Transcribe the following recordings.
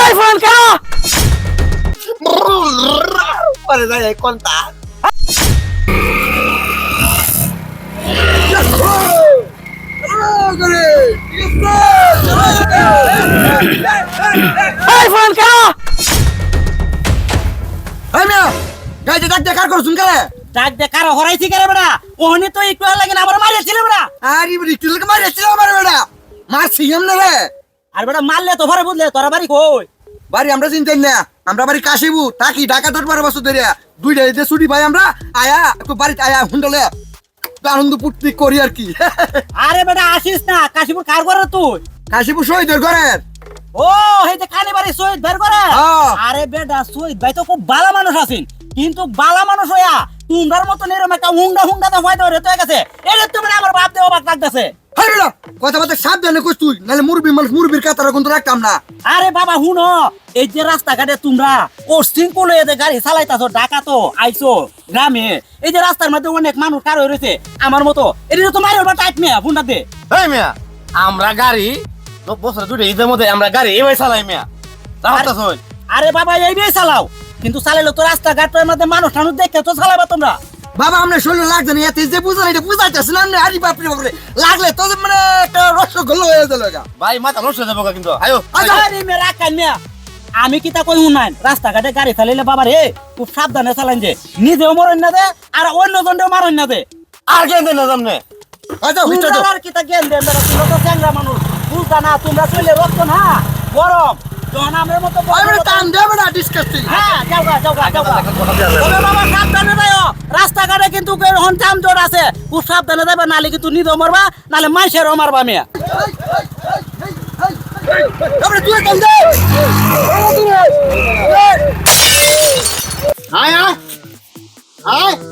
এই ফোন কেন পরে যাই এই কোনটা এই ফোন কেন এই মিয়া গাইতে ডাক দেখার করছুন কে ডাক দে কারও হরাইছি কেন বেটা ওহনি তো একটু লাগে না আমার মারিয়েছিল বেটা আরে রিক্তি লোক মারিছিল আমার বেটা মারছি এমনে রে। আর বেটা মারলে তো ভরে বুঝলে তোরা বাড়ি কই? বাড়ি আমরা চিনতেন না। আমরা বাড়ি কাশিবু তাকি ঢাকা দশ বারো বছর ধরে। দুইটা ঈদে ছুটি পাই আমরা আয়া একটু বাড়িতে আয়া হুন্ডলে। আনন্দ পিকনিক করি আর কি। আরে বেটা আসিস না কাশিপুর কার করে তুই? কাশিবু শহীদের ঘরের ও এই যে কানি বাড়ি শহীদ বের করে হ্যাঁ। আরে বেটা শহীদ ভাই তো খুব ভালো মানুষ আছেন। কিন্তু বালা মানুষ হইয়া তোমরার মতন এরকম একটা হুন্ডা হুন্ডা তো হয়তো রেতে গেছে। এটা তুমি আমার বাপ দেওয়া বাপ লাগতেছে। হাই বেটা কথা বলতে সাবধানে কইস তুই নাহলে মুরবি মানুষ মুরবির কাতারা কিন্তু রাখতাম না। আরে বাবা হুনো এই যে রাস্তাঘাটে তোমরা যে গাড়ি চালাইতাছো ঢাকা তো আইছো গ্রামে এই যে রাস্তার মধ্যে অনেক মানুষ কার হয়ে রয়েছে আমার মতো এটা তো মারের বা টাইট মেয়া ফোনটা দে। এই মিয়া আমরা গাড়ি বছর দুটো ঈদের মধ্যে আমরা গাড়ি এবার চালাই মিয়া। আরে বাবা এই চালাও কিন্তু চালাইলে তো রাস্তাঘাটের মধ্যে মানুষ টানুষ দেখে তো চালাবা তোমরা। বাবা আমরা শরীরে লাগছে না এতে যে এটা বুঝাইতেছে না আরে বাপরে বাপরে। লাগলে তো মানে একটা রসগোল্লা হয়ে গেল ভাই মাথা নষ্ট হয়ে যাব কিন্তু। আয়ো আচ্ছা। আরে মেয়ে রাখান মেয়া। আমি কি তা কই শুনাই? রাস্তাঘাটে গাড়ি চালাইলে বাবা রে খুব সাবধানে চালাইন যে। নিজেও মরণ না দে আর অন্য জনও মারণ না দে আর কেন দেন না সামনে আচ্ছা হইটা আর কি তা জ্ঞান দেন? তোমরা তো চ্যাংরা মানুষ? বুঝতা না তোমরা চলে রক্ত না? গরম। টান হ্যাঁ রাস্তাঘাটে কিন্তু জাম জোর আছে। খুব সাবধানে যাবে নালে কিন্তু নিজেও মারবা নালে মাইসেরও মারবা মেয়া।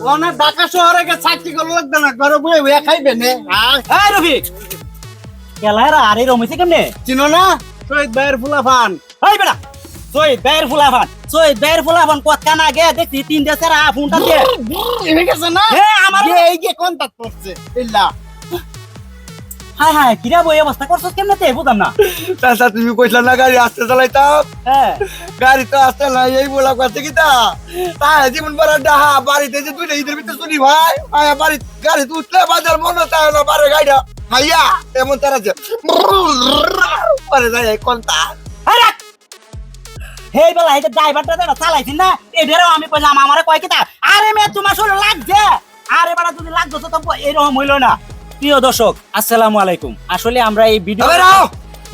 টান ঢাকা শহরে চাকরি করলে লাগবে না ঘরে বয়ে বয়ে খাইবে এই রফিক কেলারা আরে রমেছে কেমনে? চিনো না? শহীদ ভাইয়ের ফুলা ফান এই বেটা সৈয়দ বের ফুলাফান সৈয়দ বের ফুলাফান কত কানা গে দেখছি তিন দেশের আ ফোনটা এনে গেছে না? হ্যাঁ আমার এই যে কন্টাক্ট করছে ইল্লা। হাই হাই কিরা বই অবস্থা করছস কেমনে তে বুঝাম না চাচা তুমি কইলা না গাড়ি আসতে চালাইতাম। হ্যাঁ। গাড়ি তো আসতে না এই বলা করছে কি তা? তাই জীবন বড় ডাহা বাড়িতে যে দুইটা ঈদের ভিতরে শুনি ভাই আয়া বাড়ি গাড়ি তো উঠলে বাজার মনে তাই না বারে গাড়িটা ভাইয়া এমন তারা যে পরে যাই এই কোনটা আরে হেই বেলা, এই ড্রাইভারটা যেটা চালাইছিস না এটারও আমি কইলাম, আমারে কয় কিতা? আরে মেয়ে, তোমার শুনে লাগছে? আরে বেটা যদি লাগতো তো এরকম হইল না। প্রিয় দর্শক, আসসালামু আলাইকুম। আসলে আমরা এই ভিডিও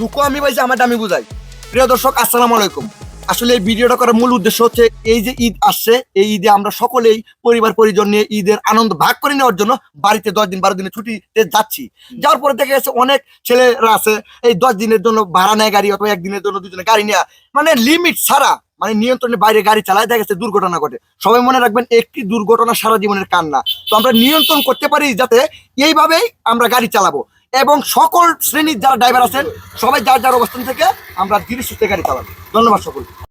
দুঃখ আমি পাইছি আমার দামি বুঝাই। প্রিয় দর্শক, আসসালামু আলাইকুম। আসলে এই ভিডিওটা করার মূল উদ্দেশ্য হচ্ছে এই যে ঈদ আসছে এই ঈদে আমরা সকলেই পরিবার পরিজন নিয়ে ঈদের আনন্দ ভাগ করে নেওয়ার জন্য বাড়িতে দশ দিন বারো দিনের ছুটিতে যাচ্ছি। যাওয়ার পরে দেখা গেছে অনেক ছেলেরা আছে এই দশ দিনের জন্য ভাড়া নেয় গাড়ি অথবা একদিনের জন্য দুজনে গাড়ি নেওয়া মানে লিমিট ছাড়া মানে নিয়ন্ত্রণের বাইরে গাড়ি চালায় দেখা গেছে দুর্ঘটনা ঘটে। সবাই মনে রাখবেন একটি দুর্ঘটনা সারা জীবনের কান্না। তো আমরা নিয়ন্ত্রণ করতে পারি যাতে এইভাবেই আমরা গাড়ি চালাবো। এবং সকল শ্রেণির যারা ড্রাইভার আছেন, সবাই যার যার অবস্থান থেকে আমরা ধীরে সুস্থে গাড়ি চালাবো। ধন্যবাদ সকল